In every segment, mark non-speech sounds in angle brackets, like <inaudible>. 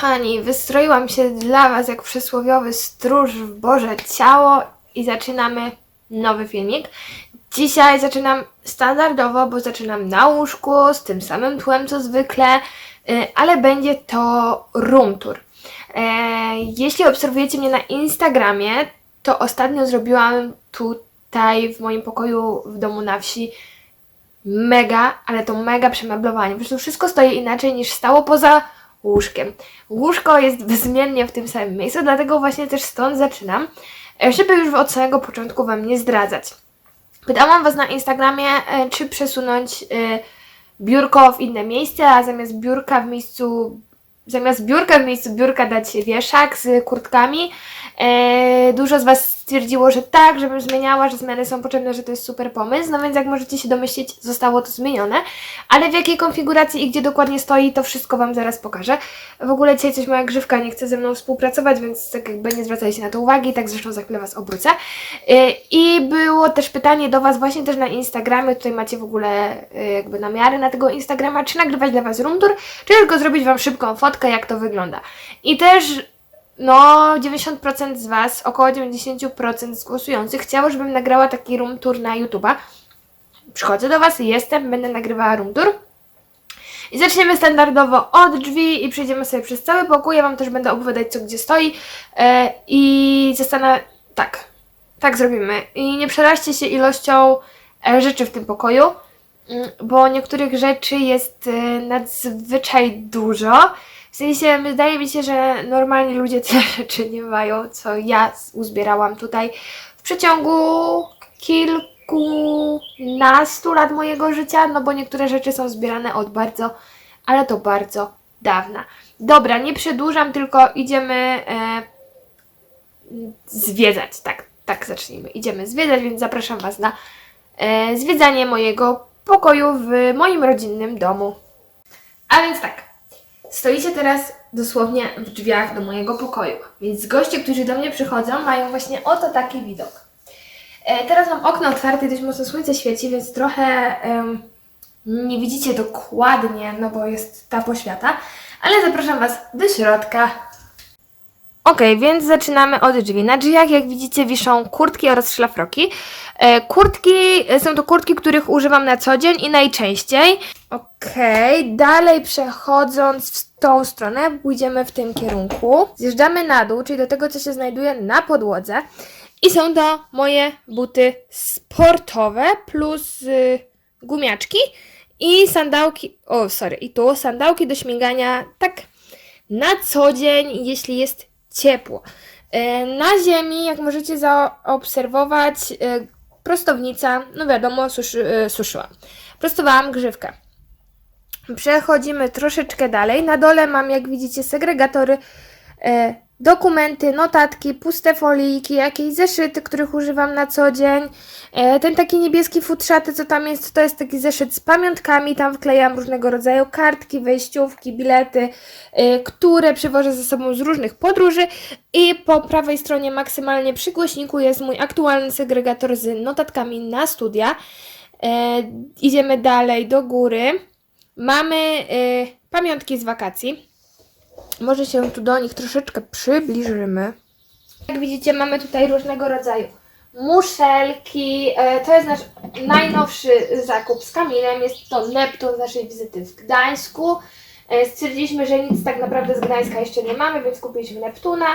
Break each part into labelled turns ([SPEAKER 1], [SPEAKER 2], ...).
[SPEAKER 1] kochani, wystroiłam się dla Was jak przysłowiowy stróż w Boże ciało i zaczynamy nowy filmik. Dzisiaj zaczynam standardowo, bo zaczynam na łóżku z tym samym tłem co zwykle, y, ale będzie to room tour. E, Jeśli obserwujecie mnie na Instagramie, to ostatnio zrobiłam tutaj w moim pokoju w domu na wsi mega, ale to mega przemeblowanie. Po prostu wszystko stoi inaczej niż stało poza łóżkiem. Łóżko jest bezmiennie w tym samym miejscu, dlatego właśnie też stąd zaczynam, e, żeby już od samego początku Wam nie zdradzać. Pytałam Was na Instagramie, e, czy przesunąć e, biurko w inne miejsce, a zamiast biurka w miejscu zamiast biurka w miejscu biurka dać wieszak z kurtkami. Dużo z Was stwierdziło, że tak, żebym zmieniała, że zmiany są potrzebne, że to jest super pomysł. No więc jak możecie się domyślić, zostało to zmienione. Ale w jakiej konfiguracji i gdzie dokładnie stoi, to wszystko Wam zaraz pokażę. W ogóle dzisiaj coś moja grzywka nie chce ze mną współpracować, więc tak jakby nie zwracajcie na to uwagi, tak zresztą za chwilę Was obrócę. E, I było też pytanie do Was właśnie też na Instagramie, tutaj macie w ogóle e, jakby namiary na tego Instagrama, czy nagrywać dla Was room tour, czy tylko zrobić Wam szybką fotkę, jak to wygląda. I też no, 90% z Was, około 90% z głosujących chciało, żebym nagrała taki room tour na YouTube'a. Przychodzę do Was, jestem, będę nagrywała room tour. I zaczniemy standardowo od drzwi i przejdziemy sobie przez cały pokój. Ja Wam też będę opowiadać, co gdzie stoi. E, I zastanawiam... Tak, tak zrobimy. I nie przeraźcie się ilością e, rzeczy w tym pokoju, mm, bo niektórych rzeczy jest e, nadzwyczaj dużo. W sensie, wydaje mi się, że normalni ludzie tyle <laughs> rzeczy nie mają, co ja uzbierałam tutaj w przeciągu kilkunastu lat mojego życia, no bo niektóre rzeczy są zbierane od bardzo, ale to bardzo dawna. Dobra, nie przedłużam, tylko idziemy e, zwiedzać, tak, tak zacznijmy. Idziemy zwiedzać, więc zapraszam Was na e, zwiedzanie mojego pokoju w moim rodzinnym domu. A więc tak, stoicie teraz dosłownie w drzwiach do mojego pokoju, więc goście, którzy do mnie przychodzą, mają właśnie oto taki widok. E, teraz mam okno otwarte, dość mocno słońce świeci, więc trochę nie widzicie dokładnie, no bo jest ta poświata, ale zapraszam Was do środka. Okej, więc zaczynamy od drzwi. Na drzwiach, jak widzicie, wiszą kurtki oraz szlafroki. E, kurtki e, są to kurtki, których używam na co dzień i najczęściej. Okej, dalej przechodząc w tą stronę, pójdziemy w tym kierunku. Zjeżdżamy na dół, czyli do tego, co się znajduje na podłodze. I są to moje buty sportowe plus y, gumiaczki i sandałki. O, sorry, i tu sandałki do śmigania tak na co dzień, jeśli jest ciepło. E, Na ziemi, jak możecie zaobserwować, e, prostownica, no wiadomo, suszy, e, suszyłam. Prostowałam grzywkę. Przechodzimy troszeczkę dalej. Na dole mam, jak widzicie, segregatory, dokumenty, notatki, puste folijki, jakieś zeszyty, których używam na co dzień. E, ten taki niebieski futrzaty, co tam jest, to jest taki zeszyt z pamiątkami. Tam wklejam różnego rodzaju kartki, wejściówki, bilety, e, które przywożę ze sobą z różnych podróży. I po prawej stronie maksymalnie przy głośniku jest mój aktualny segregator z notatkami na studia. E, idziemy dalej do góry. Mamy pamiątki z wakacji. Może się tu do nich troszeczkę przybliżymy. Jak widzicie, mamy tutaj różnego rodzaju muszelki. E, to jest nasz najnowszy zakup z Kamilem. Jest to Neptun z naszej wizyty w Gdańsku. E, stwierdziliśmy, że nic tak naprawdę z Gdańska jeszcze nie mamy, więc kupiliśmy Neptuna.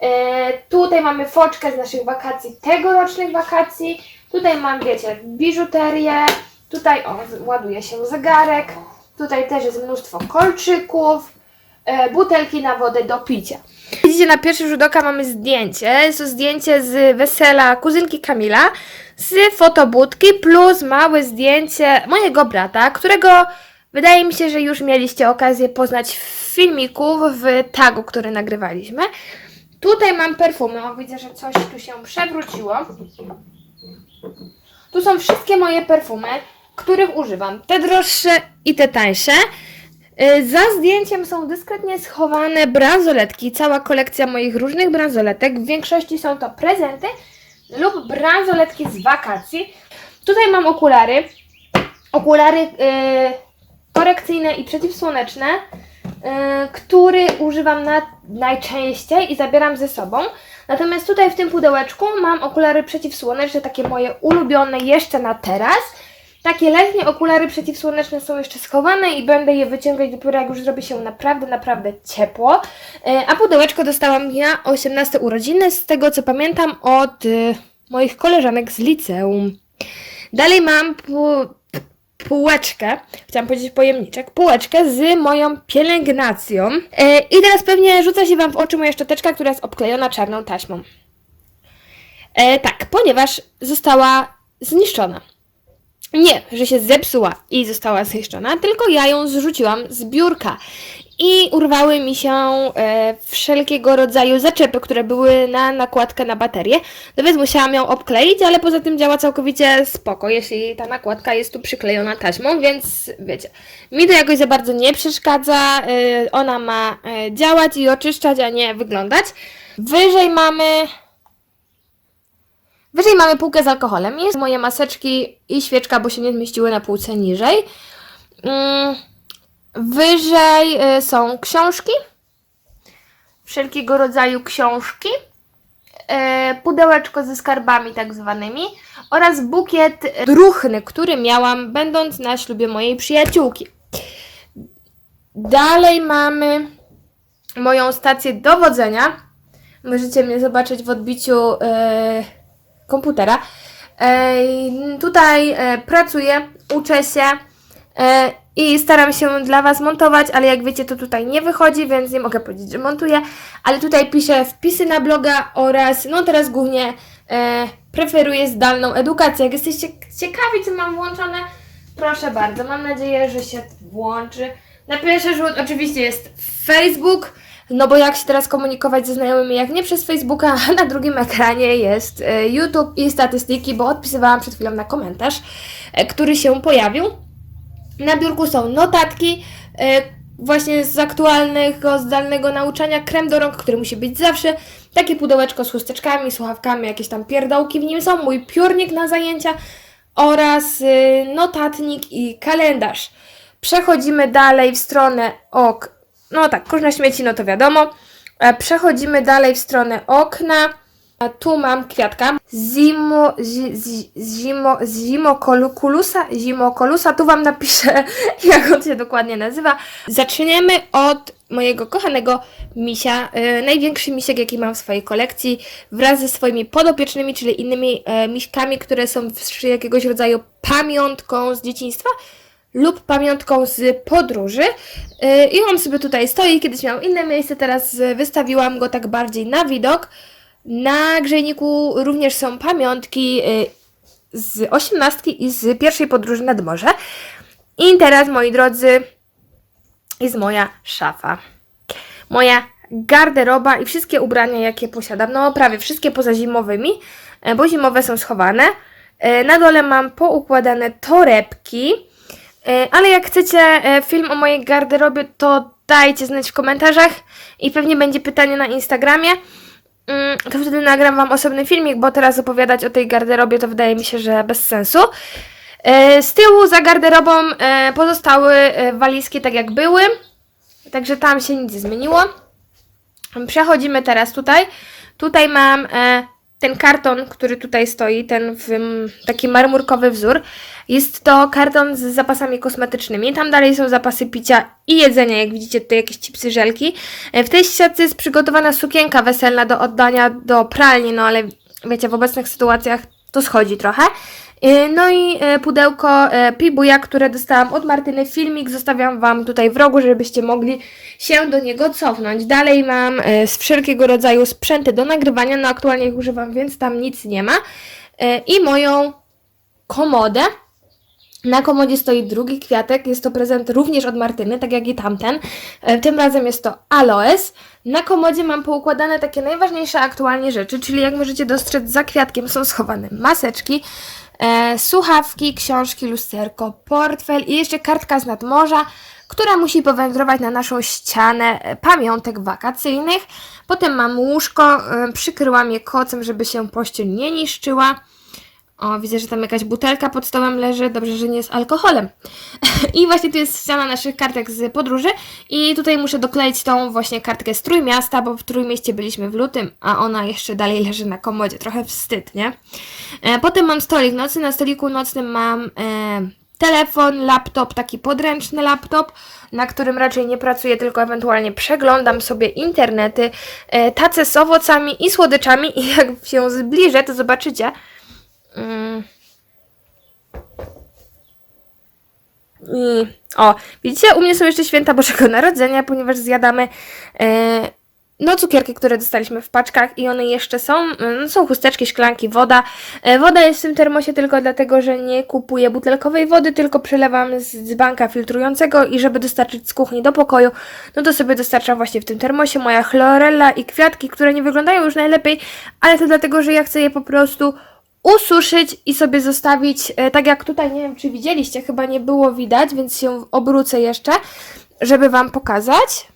[SPEAKER 1] E, tutaj mamy foczkę z naszych wakacji, tegorocznych wakacji. Tutaj mam, wiecie, biżuterię. Tutaj, o, ładuje się zegarek. Tutaj też jest mnóstwo kolczyków, butelki na wodę do picia. Widzicie, na pierwszy rzut oka mamy zdjęcie. Jest to zdjęcie z wesela kuzynki Kamila z fotobudki plus małe zdjęcie mojego brata, którego wydaje mi się, że już mieliście okazję poznać w filmiku, w tagu, który nagrywaliśmy. Tutaj mam perfumy. O, widzę, że coś tu się przewróciło. Tu są wszystkie moje perfumy, których używam. Te droższe i te tańsze. Y, Za zdjęciem są dyskretnie schowane bransoletki, cała kolekcja moich różnych bransoletek. W większości są to prezenty lub bransoletki z wakacji. Tutaj mam okulary. Okulary y, korekcyjne i przeciwsłoneczne. e, który używam na, najczęściej i zabieram ze sobą. Natomiast tutaj w tym pudełeczku mam okulary przeciwsłoneczne, takie moje ulubione jeszcze na teraz. Takie letnie okulary przeciwsłoneczne są jeszcze schowane i będę je wyciągać dopiero jak już zrobi się naprawdę, naprawdę ciepło. E, A pudełeczko dostałam na 18 urodziny, z tego co pamiętam od y, moich koleżanek z liceum. Dalej mam półeczkę, chciałam powiedzieć pojemniczek, półeczkę z moją pielęgnacją. E, I teraz pewnie rzuca się Wam w oczy moja szczoteczka, która jest obklejona czarną taśmą. E, tak, ponieważ została zniszczona. Nie, że się zepsuła i została zniszczona, tylko ja ją zrzuciłam z biurka. I urwały mi się e, wszelkiego rodzaju zaczepy, które były na nakładkę na baterię. No więc musiałam ją obkleić, ale poza tym działa całkowicie spoko, jeśli ta nakładka jest tu przyklejona taśmą, więc wiecie, mi to jakoś za bardzo nie przeszkadza. E, ona ma e, działać i oczyszczać, a nie wyglądać. Wyżej mamy Wyżej mamy półkę z alkoholem. Jest moje maseczki i świeczka, bo się nie zmieściły na półce niżej. Mm, Wyżej y, są książki. Wszelkiego rodzaju książki. E, Pudełeczko ze skarbami tak zwanymi. Oraz bukiet druchny, który miałam będąc na ślubie mojej przyjaciółki. Dalej mamy moją stację dowodzenia. Możecie mnie zobaczyć w odbiciu e, komputera. Tutaj e, pracuję, uczę się e, i staram się dla Was montować, ale jak wiecie, to tutaj nie wychodzi, więc nie mogę powiedzieć, że montuję. Ale tutaj piszę wpisy na bloga oraz, no teraz głównie e, preferuję zdalną edukację. Jak jesteście ciekawi, co mam włączone, proszę bardzo. Mam nadzieję, że się włączy. Na pierwszy rzut oczywiście jest Facebook, no bo jak się teraz komunikować ze znajomymi, jak nie przez Facebooka, <laughs> a na drugim ekranie jest e, YouTube i statystyki, bo odpisywałam przed chwilą na komentarz, e, który się pojawił. Na biurku są notatki, e, właśnie z aktualnego, zdalnego nauczania, krem do rąk, który musi być zawsze, takie pudełeczko z chusteczkami, słuchawkami, jakieś tam pierdołki w nim są, mój piórnik na zajęcia oraz y, notatnik i kalendarz. Przechodzimy dalej w stronę ok. No tak, kurz na śmieci, no to wiadomo. E, Przechodzimy dalej w stronę okna. A tu mam kwiatka. Zimo, zi, zi, zimo, zimokolusa, zimokolusa. Tu Wam napiszę, <laughs> jak on się dokładnie nazywa. Zaczniemy od mojego kochanego misia. E, największy misiek, jaki mam w swojej kolekcji. Wraz ze swoimi podopiecznymi, czyli innymi e, miśkami, które są w jakiegoś rodzaju pamiątką z dzieciństwa lub pamiątką z podróży. Yy, I on sobie tutaj stoi, kiedyś miał inne miejsce, teraz y, wystawiłam go tak bardziej na widok. Na grzejniku również są pamiątki yy, z osiemnastki i z pierwszej podróży nad morze. I teraz, moi drodzy, jest moja szafa. Moja garderoba i wszystkie ubrania, jakie posiadam. No, prawie wszystkie poza zimowymi, bo zimowe są schowane. Na dole mam poukładane torebki. E, Ale jak chcecie e, film o mojej garderobie, to dajcie znać w komentarzach i pewnie będzie pytanie na Instagramie. Mm, To wtedy nagram Wam osobny filmik, bo teraz opowiadać o tej garderobie to wydaje mi się, że bez sensu. E, Z tyłu za garderobą pozostały walizki tak jak były, także tam się nic nie zmieniło. Przechodzimy teraz tutaj. Tutaj mam ten karton, który tutaj stoi, ten w, taki marmurkowy wzór. Jest to karton z zapasami kosmetycznymi. Tam dalej są zapasy picia i jedzenia, jak widzicie tutaj jakieś chipsy, żelki. E, w tej siatce jest przygotowana sukienka weselna do oddania do pralni, no ale wiecie, w obecnych sytuacjach to schodzi trochę. E, No i e, pudełko e, Pibuja, które dostałam od Martyny. Filmik zostawiam Wam tutaj w rogu, żebyście mogli się do niego cofnąć. Dalej mam z wszelkiego rodzaju sprzęty do nagrywania. No aktualnie ich używam, więc tam nic nie ma. I moją komodę. Na komodzie stoi drugi kwiatek. Jest to prezent również od Martyny, tak jak i tamten. Tym razem jest to aloes. Na komodzie mam poukładane takie najważniejsze aktualnie rzeczy, czyli jak możecie dostrzec, za kwiatkiem są schowane maseczki, e, słuchawki, książki, lusterko, portfel i jeszcze kartka z nadmorza, która musi powędrować na naszą ścianę pamiątek wakacyjnych. Potem mam łóżko, e, przykryłam je kocem, żeby się pościel nie niszczyła. O, widzę, że tam jakaś butelka pod stołem leży. Dobrze, że nie z alkoholem. <laughs> I właśnie tu jest ściana naszych kartek z podróży. I tutaj muszę dokleić tą właśnie kartkę z Trójmiasta, bo w Trójmieście byliśmy w lutym, a ona jeszcze dalej leży na komodzie. Trochę wstyd, nie? E, potem mam stolik nocny. Na stoliku nocnym mam e, telefon, laptop, taki podręczny laptop, na którym raczej nie pracuję, tylko ewentualnie przeglądam sobie internety, e, tace z owocami i słodyczami <laughs> i jak się zbliżę, to zobaczycie. Mm. I o, widzicie, u mnie są jeszcze święta Bożego Narodzenia, ponieważ zjadamy e, no cukierki, które dostaliśmy w paczkach i one jeszcze są. No, są chusteczki, szklanki, woda. E, woda jest w tym termosie tylko dlatego, że nie kupuję butelkowej wody, tylko przelewam z dzbanka filtrującego i żeby dostarczyć z kuchni do pokoju, no to sobie dostarczam właśnie w tym termosie moja chlorella i kwiatki, które nie wyglądają już najlepiej, ale to dlatego, że ja chcę je po prostu ususzyć i sobie zostawić, e, tak jak tutaj, nie wiem czy widzieliście, chyba nie było widać, więc się obrócę jeszcze, żeby Wam pokazać.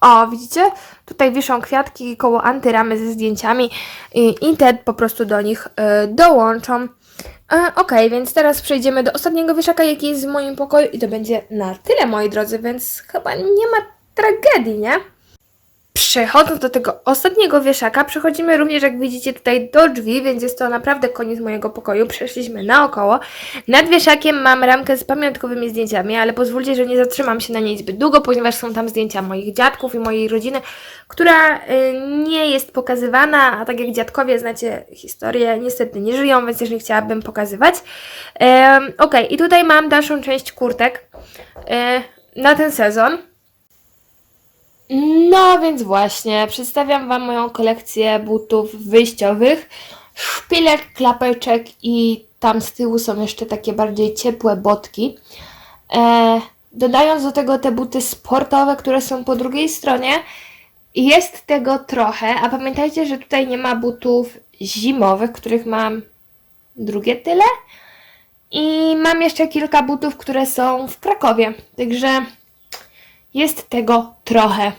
[SPEAKER 1] O, widzicie? Tutaj wiszą kwiatki koło antyramy ze zdjęciami i, i te po prostu do nich e, dołączą. E, ok, więc teraz przejdziemy do ostatniego wieszaka, jaki jest w moim pokoju i to będzie na tyle, moi drodzy, więc chyba nie ma tragedii, nie? Przechodząc do tego ostatniego wieszaka, przechodzimy również, jak widzicie, tutaj do drzwi, więc jest to naprawdę koniec mojego pokoju. Przeszliśmy naokoło. Nad wieszakiem mam ramkę z pamiątkowymi zdjęciami, ale pozwólcie, że nie zatrzymam się na niej zbyt długo, ponieważ są tam zdjęcia moich dziadków i mojej rodziny, która y, nie jest pokazywana, a tak jak dziadkowie znacie historię, niestety nie żyją, więc też nie chciałabym pokazywać. Ok, i tutaj mam dalszą część kurtek y, na ten sezon. No więc właśnie, przedstawiam Wam moją kolekcję butów wyjściowych. Szpilek, klapeczek i tam z tyłu są jeszcze takie bardziej ciepłe botki. E, dodając do tego te buty sportowe, które są po drugiej stronie, jest tego trochę, a pamiętajcie, że tutaj nie ma butów zimowych, których mam drugie tyle. I mam jeszcze kilka butów, które są w Krakowie, także jest tego trochę.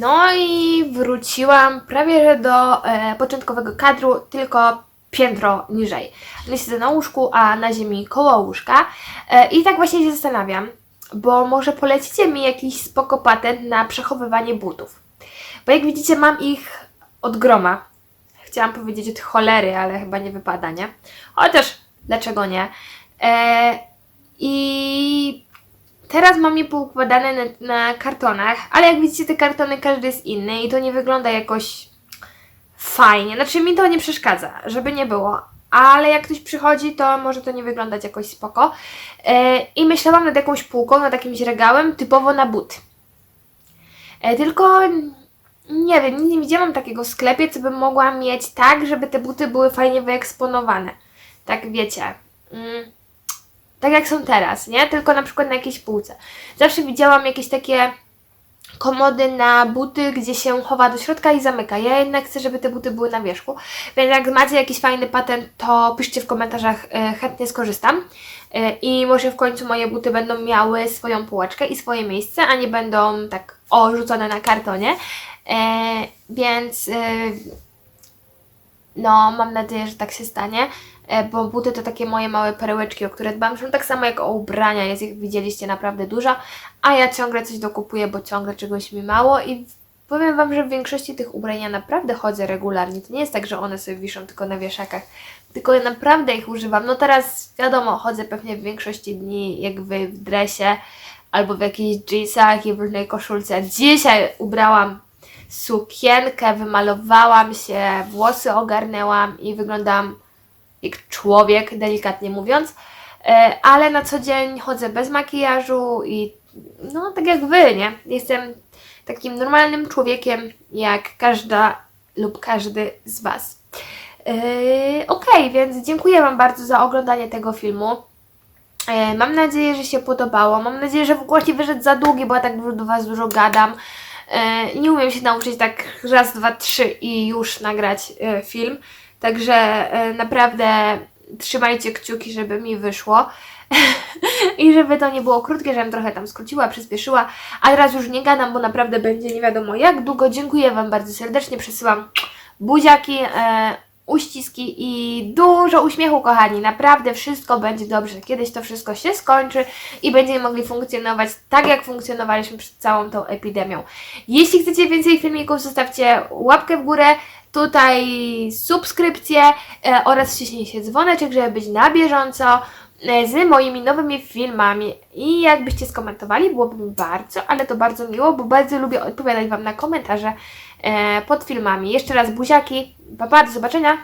[SPEAKER 1] No i wróciłam prawie że do e, początkowego kadru, tylko piętro niżej. Nie siedzę na łóżku, a na ziemi koło łóżka. E, I tak właśnie się zastanawiam, bo może polecicie mi jakiś spoko patent na przechowywanie butów. Bo jak widzicie, mam ich od groma. Chciałam powiedzieć od cholery, ale chyba nie wypada, nie? Chociaż, dlaczego nie? E, I Teraz mam je poukładane na, na kartonach, ale jak widzicie te kartony każdy jest inny i to nie wygląda jakoś fajnie. Znaczy mi to nie przeszkadza, żeby nie było. Ale jak ktoś przychodzi, to może to nie wyglądać jakoś spoko. E, I myślałam nad jakąś półką, nad jakimś regałem typowo na but. E, tylko nie wiem, nie widziałam takiego w sklepie, co bym mogła mieć tak, żeby te buty były fajnie wyeksponowane. Tak wiecie. Mm tak jak są teraz, nie? Tylko na przykład na jakiejś półce. Zawsze widziałam jakieś takie komody na buty, gdzie się chowa do środka i zamyka. Ja jednak chcę, żeby te buty były na wierzchu. Więc jak macie jakiś fajny patent, to piszcie w komentarzach, e, chętnie skorzystam. E, I może w końcu moje buty będą miały swoją półeczkę i swoje miejsce, a nie będą tak o, rzucone na kartonie. E, więc no, mam nadzieję, że tak się stanie. E, bo buty to takie moje małe perełeczki, o które dbam. Są tak samo jak o ubrania, jest ich widzieliście naprawdę dużo, a ja ciągle coś dokupuję, bo ciągle czegoś mi mało i powiem Wam, że w większości tych ubrań ja naprawdę chodzę regularnie. To nie jest tak, że one sobie wiszą tylko na wieszakach, tylko ja naprawdę ich używam. No teraz wiadomo, chodzę pewnie w większości dni jak Wy w dresie albo w jakichś jeansach i w różnej koszulce. Dzisiaj ubrałam sukienkę, wymalowałam się, włosy ogarnęłam i wyglądam jak człowiek, delikatnie mówiąc, e, ale na co dzień chodzę bez makijażu i no tak jak wy, nie? Jestem takim normalnym człowiekiem, jak każda lub każdy z Was. Yy, ok, więc dziękuję Wam bardzo za oglądanie tego filmu. Yy, mam nadzieję, że się podobało. Mam nadzieję, że w ogóle nie wyszedł za długi, bo ja tak do Was dużo gadam. Yy, nie umiem się nauczyć tak raz, dwa, trzy i już nagrać yy, film. Także e, naprawdę trzymajcie kciuki, żeby mi wyszło. <laughs> I żeby to nie było krótkie, żebym trochę tam skróciła, przyspieszyła. A teraz już nie gadam, bo naprawdę będzie nie wiadomo jak długo. Dziękuję Wam bardzo serdecznie. Przesyłam buziaki, e, uściski i dużo uśmiechu, kochani. Naprawdę wszystko będzie dobrze. Kiedyś to wszystko się skończy i będziemy mogli funkcjonować tak, jak funkcjonowaliśmy przed całą tą epidemią. Jeśli chcecie więcej filmików, zostawcie łapkę w górę, tutaj subskrypcję e, oraz wciśnijcie dzwoneczek, żeby być na bieżąco e, z moimi nowymi filmami. I jakbyście skomentowali, byłoby mi bardzo, ale to bardzo miło, bo bardzo lubię odpowiadać Wam na komentarze pod filmami. Jeszcze raz buziaki, pa, pa do zobaczenia!